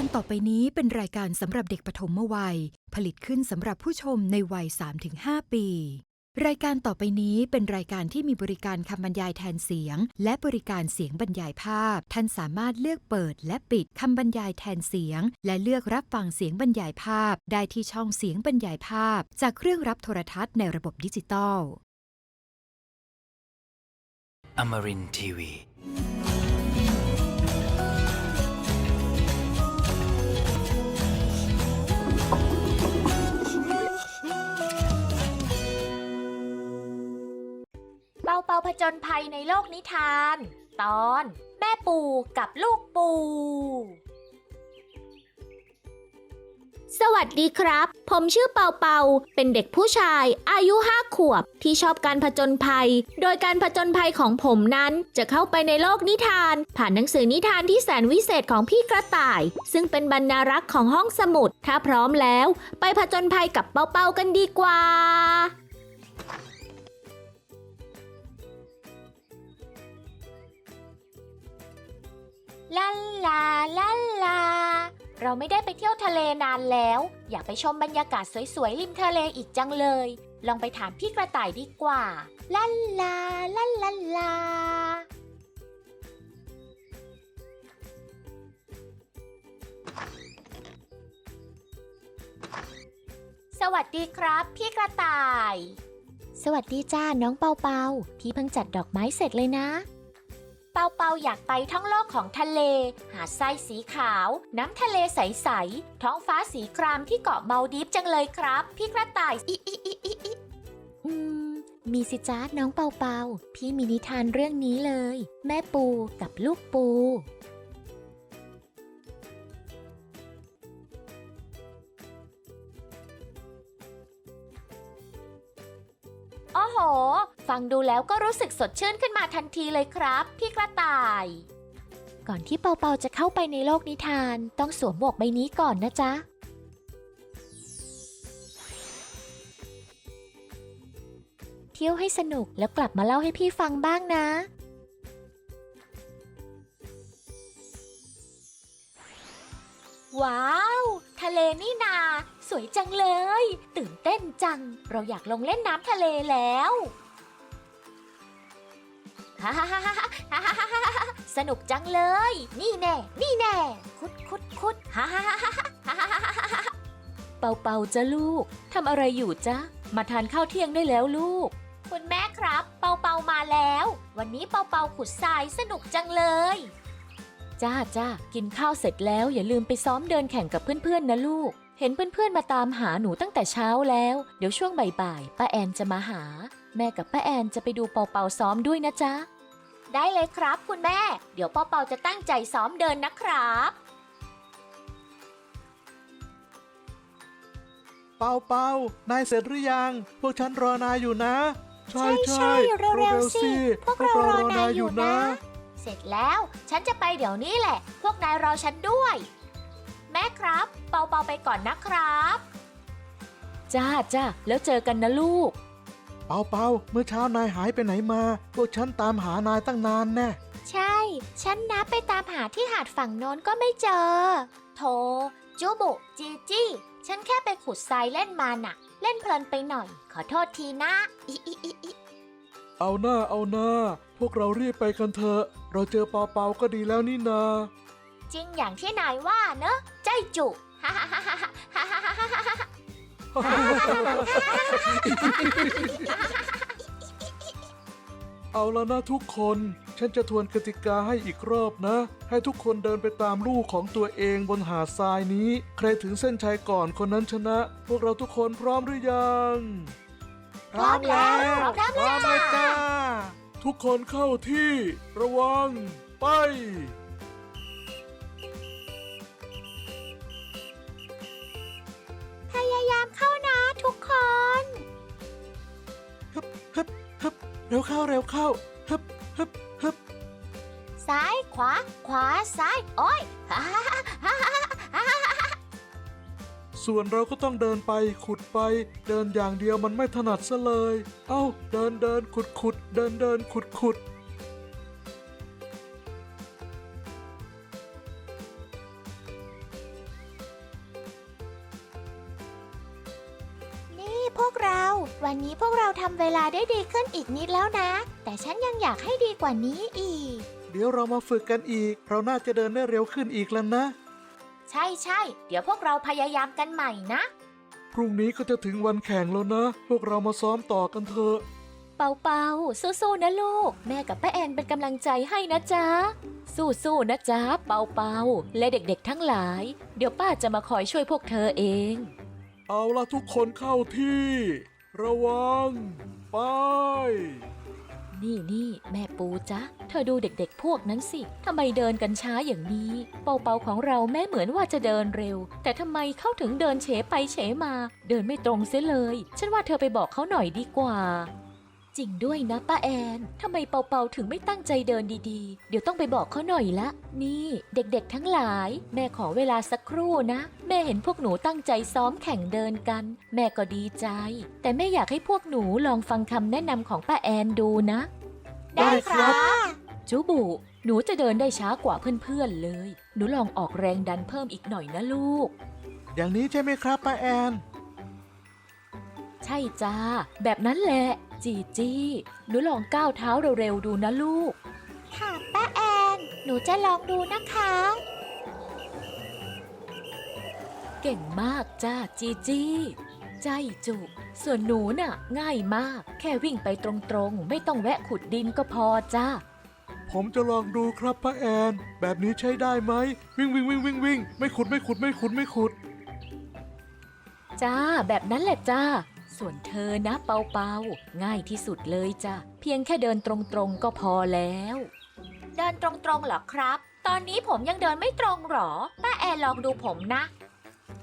การต่อไปนี้เป็นรายการสำหรับเด็กปฐมวัย ผลิตขึ้นสำหรับผู้ชมในวัย 3-5 ปี รายการต่อไปนี้เป็นรายการที่มีบริการคำบรรยายแทนเสียง และบริการเสียงบรรยายภาพ ท่านสามารถเลือกเปิดและปิดคำบรรยายแทนเสียง และเลือกรับฟังเสียงบรรยายภาพ ได้ที่ช่องเสียงบรรยายภาพ จากเครื่องรับโทรทัศน์ในระบบดิจิตอล Amarin Tiwi. เปาเปาผจญภัยในโลกนิทาน ตอน แม่ปูกับลูกปู สวัสดีครับ ผมชื่อเปาเปา เป็นเด็กผู้ชาย อายุห้าขวบ ที่ชอบการผจญภัย โดยการผจญภัยของผมนั้นจะเข้าไปในโลกนิทาน ผ่านหนังสือนิทานที่แสนวิเศษของพี่กระต่าย ซึ่งเป็นบรรณารักษ์ของห้องสมุด ถ้าพร้อมแล้ว ไปผจญภัยกับเปาเปากันดีกว่า ลาลาลาลา เราไม่ได้ไปเที่ยวทะเลนานแล้ว อยากไปชมบรรยากาศสวยๆริมทะเลอีกจังเลย ลองไปถามพี่กระต่ายดีกว่าลาลาลาลาลาสวัสดีครับ พี่กระต่าย สวัสดีจ้าน้องเปาเปาพี่เพิ่งจัดดอกไม้เสร็จเลยนะ ปาเปาอยากไปท่องโลกของทะเล หาดทรายสีขาว น้ำทะเลใส ๆ ท้องฟ้าสีครามที่เกาะเมาดีฟจังเลยครับ พี่กระต่ายอิอิอิอิอิอืม มีสิจ้าน้องเปาเปา พี่มีนิทานเรื่องนี้เลย แม่ปูกับลูกปู งดูแล้วก็รู้สึกสดชื่นขึ้นมาทันทีเลยครับ พี่กระต่าย ก่อนที่เปาเปาจะเข้าไปในโลกนิทาน ต้องสวมหมวกใบนี้ก่อนนะจ๊ะ เที่ยวให้สนุกแล้วกลับมาเล่าให้พี่ฟังบ้างนะว้าว ทะเลนี่นา สวยจังเลย ตื่นเต้นจัง เราอยากลงเล่นน้ำทะเลแล้ว ฮ่าฮาฮาฮาฮาฮาฮาสนุกจังเลย นี่แน่ นี่แน่ คุดคุดคุดฮ่าฮ่าฮ่าฮาฮาฮาฮาเป่าเป่าจ้ะลูกทำอะไรอยู่จ้ามาทานข้าวเที่ยงได้แล้วลูก คุณแม่ครับ เป่าเป่ามาแล้ว วันนี้เป่าเป่าขุดทรายสนุกจังเลย จ้าจ้ากินข้าวเสร็จแล้วอย่าลืมไปซ้อมเดินแข่งกับเพื่อนๆนะลูก เห็นเพื่อนๆมาตามหาหนูตั้งแต่เช้าแล้ว เดี๋ยวช่วงบ่ายๆป้าแอนจะมาหา แม่กับป้าแอนจะไปดูเปาเปาซ้อมด้วยนะจ๊ะ ได้เลยครับคุณแม่ เดี๋ยวเปาเปาจะตั้งใจซ้อมเดินนะครับ เปาเปานายเสร็จหรือยัง พวกฉันรอนายอยู่นะ ใช่ใช่เร็วๆสิพวกเรารอนายอยู่นะ เสร็จแล้วฉันจะไปเดี๋ยวนี้แหละ พวกนายรอฉันด้วย แม่ครับ เปาเปาไปก่อนนะครับ จ้าจ้าแล้วเจอกันนะลูก เปาเปาเมื่อเช้านายหายไปไหนมา พวกฉันตามหานายตั้งนานแน่ ใช่ ฉันนับไปตามหาที่หาดฝั่งโน้นก็ไม่เจอ โถจูบุจีจี้ ฉันแค่ไปขุดทรายเล่นมาน่ะ เล่นเพลินไปหน่อย ขอโทษทีนะ อิอิอิอิเอาหน้าเอาหน้า พวกเราเรียบไปกันเถอะ เราเจอเปาเปาก็ดีแล้วนี่นา จริงอย่างที่นายว่าเนอะ ใจจุ ฮ่าฮ่าฮ่าฮ่าฮ่าฮ่าฮ่า เอาแล้วนะทุกคน ฉันจะทวนกติกาให้อีกรอบนะ ให้ทุกคนเดินไปตามลูกของตัวเองบนหาดทรายนี้ ใครถึงเส้นชัยก่อนคนนั้นชนะ พวกเราทุกคนพร้อมหรือยัง พร้อมแล้วพร้อมแล้วแล้วจ้าจ้าทุกคนเข้าที่ ระวัง ไป เร็วเข้าเร็วเข้าฮึบฮึบฮึบซ้ายขวา ขวาซ้ายโอ้ยฮ่าฮ่าฮ่าฮ่าฮ่าฮ่าส่วนเราก็ต้องเดินไปขุดไปเดินอย่างเดียวมันไม่ถนัดซะเลย เอ้า เดินเดินขุดขุดเดินเดินขุดขุด วันนี้พวกเราทำเวลาได้ดีขึ้นอีกนิดแล้วนะ แต่ฉันยังอยากให้ดีกว่านี้อีก เดี๋ยวเรามาฝึกกันอีก เราน่าจะเดินได้เร็วขึ้นอีกแล้วนะ ใช่ใช่เดี๋ยวพวกเราพยายามกันใหม่นะ พรุ่งนี้ก็จะถึงวันแข่งแล้วนะ พวกเรามาซ้อมต่อกันเถอะ เปาเปาสู้ๆนะลูก แม่กับป้าแอนเป็นกำลังใจให้นะจ๊ะ สู้ๆนะจ๊ะ เปาเปาและเด็กๆทั้งหลาย เดี๋ยวป้าจะมาคอยช่วยพวกเธอเอง เอาละทุกคนเข้าที่ ระวัง ไป นี่นี่แม่ปูจ๊ะ เธอดูเด็กๆพวกนั้นสิทำไมเดินกันช้าอย่างนี้ เปาเปาของเราแม่เหมือนว่าจะเดินเร็ว แต่ทำไมเขาถึงเดินเฉไปเฉมา เดินไม่ตรงเสียเลย ฉันว่าเธอไปบอกเขาหน่อยดีกว่า จริงด้วยนะป้าแอนทำไมเปาเปาถึงไม่ตั้งใจเดินดีๆ เดี๋ยวต้องไปบอกเขาหน่อยละ นี่เด็กๆทั้งหลาย แม่ขอเวลาสักครู่นะ แม่เห็นพวกหนูตั้งใจซ้อมแข่งเดินกัน แม่ก็ดีใจ แต่แม่อยากให้พวกหนูลองฟังคำแนะนำของป้าแอนดูนะ ได้ครับ จูบุ หนูจะเดินได้ช้ากว่าเพื่อนๆเลย หนูลองออกแรงดันเพิ่มอีกหน่อยนะลูก อย่างนี้ใช่ไหมครับป้าแอน ใช่จ้า แบบนั้นแหละ จีจี้หนูลองก้าวเท้าเร็วๆดูนะลูก ค่ะป้าแอน หนูจะลองดูนะคะ เก่งมากจ้าจีจี้ใจจุ ส่วนหนูน่ะ ง่ายมาก แค่วิ่งไปตรงๆ ไม่ต้องแวะขุดดินก็พอจ้าผมจะลองดูครับป้าแอน แบบนี้ใช้ได้ไหม วิ่งวิ่งวิ่งวิ่งวิ่งไม่ขุดไม่ขุดไม่ขุดไม่ขุด จ้า แบบนั้นแหละจ้า ส่วนเธอนะเปาเปาง่ายที่สุดเลยจ้ะ เพียงแค่เดินตรงๆก็พอแล้ว เดินตรงๆเหรอครับ ตอนนี้ผมยังเดินไม่ตรงหรอ ป้าแอนลองดูผมนะ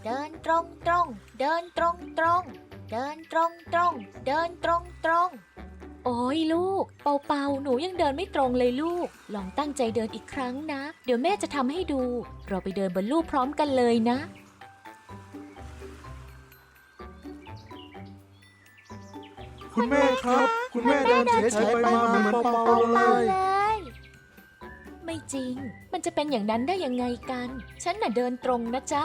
เดินตรงตรงๆเดินตรงตรงๆเดินตรงตรงๆเดินตรงตรงๆโอ้ยลูก เปาเปาหนูยังเดินไม่ตรงเลยลูก ลองตั้งใจเดินอีกครั้งนะ เดี๋ยวแม่จะทำให้ดู เราไปเดินบนลู่พร้อมกันเลยนะ คุณแม่ครับ คุณแม่เดินเฉยๆไปมาเหมือนเปาๆเลย ยไม่จริง มันจะเป็นอย่างนั้นได้ยังไงกัน ฉันน่ะเดินตรงนะจ๊ะ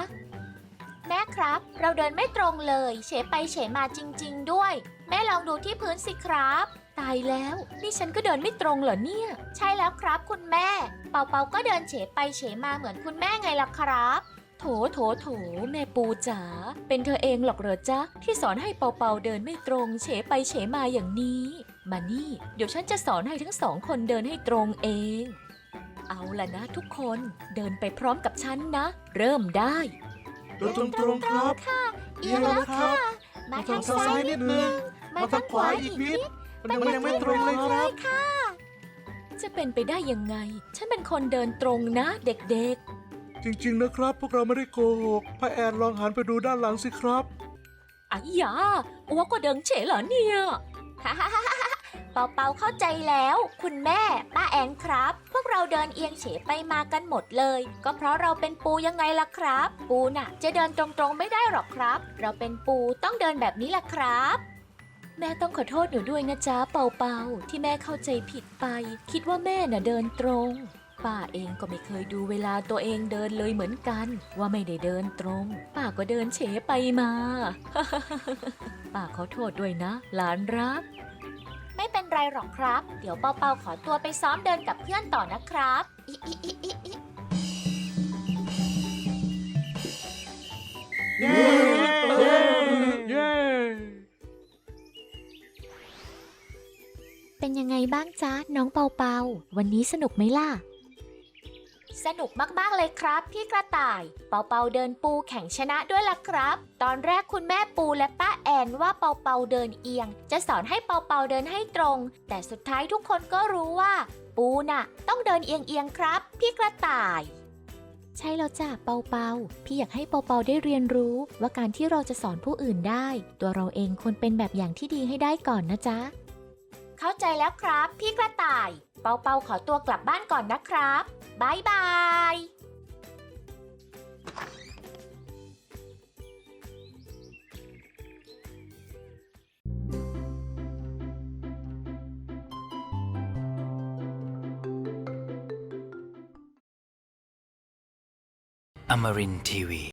แม่ครับ เราเดินไม่ตรงเลย เฉไปเฉมาจริง ๆ ด้วย แม่ลองดูที่พื้นสิครับ ตายแล้ว นี่ฉันก็เดินไม่ตรงเหรอเนี่ย ใช่แล้วครับคุณแม่ เปาเปาก็เดินเฉไปเฉมาเหมือนคุณแม่ไงล่ะครับ โถโถโถ แม่ปูจ๋า เป็นเธอเองหรอกเหรอจ๊ะ ที่สอนให้เปาเปาเดินไม่ตรง เฉไปเฉมาอย่างนี้ มานี่ เดี๋ยวฉันจะสอนให้ทั้งสองคนเดินให้ตรงเอง เอาล่ะนะทุกคนเดินไปพร้อมกับฉันนะ เริ่มได้เดินตรงๆครับเอียงแล้วครับมาทางซ้ายนิดนึงมาทางขวาอีกนิดมันยังไม่ตรงเลยครับจะเป็นไปได้ยังไง ฉันเป็นคนเดินตรงนะเด็ก จริงๆนะครับ พวกเราไม่ได้โกหกป้าแอนลองหันไปดูด้านหลังสิครับอ้ยาอ้วก็เดินเฉเหรอเนี่ยเปาเปาเข้าใจแล้ว คุณแม่ ป้าแอนครับ พวกเราเดินเอียงเฉไปมากันหมดเลย ก็เพราะเราเป็นปูยังไงล่ะครับ ปูน่ะ จะเดินตรงๆไม่ได้หรอกครับ เราเป็นปูต้องเดินแบบนี้ล่ะครับ แม่ต้องขอโทษหนูด้วยนะจ๊ะเปาเปาที่แม่เข้าใจผิดไป คิดว่าแม่น่ะเดินตรง ป้าเองก็ไม่เคยดูเวลาตัวเองเดินเลยเหมือนกัน ว่าไม่ได้เดินตรง ป้าก็เดินเฉไปมา ป้าขอโทษด้วยนะ หลานรัก ไม่เป็นไรหรอกครับ เดี๋ยวเปาเปาขอตัวไปซ้อมเดินกับเพื่อนต่อนะครับอิอิอิอิอิเย้เย้เย้เป็นยังไงบ้างจ๊ะน้องเปาเปาวันนี้สนุกไหมล่ะ สนุกมากๆเลยครับ พี่กระต่าย เปาเปาเดินปูแข่งชนะด้วยล่ะครับ ตอนแรกคุณแม่ปูและป้าแอนว่าเปาเปาเดินเอียง จะสอนให้เปาเปาเดินให้ตรง แต่สุดท้ายทุกคนก็รู้ว่า ปูน่ะ ต้องเดินเอียงเอียงครับ พี่กระต่ายใช่แล้วจ้ะเปาเปาพี่อยากให้เปาเปาได้เรียนรู้ ว่าการที่เราจะสอนผู้อื่นได้ ตัวเราเองควรเป็นแบบอย่างที่ดีให้ได้ก่อนนะจ๊ะ เข้าใจแล้วครับ พี่กระต่าย เปาเปาขอตัวกลับบ้านก่อนนะครับบายบาย Amarin Tiwi.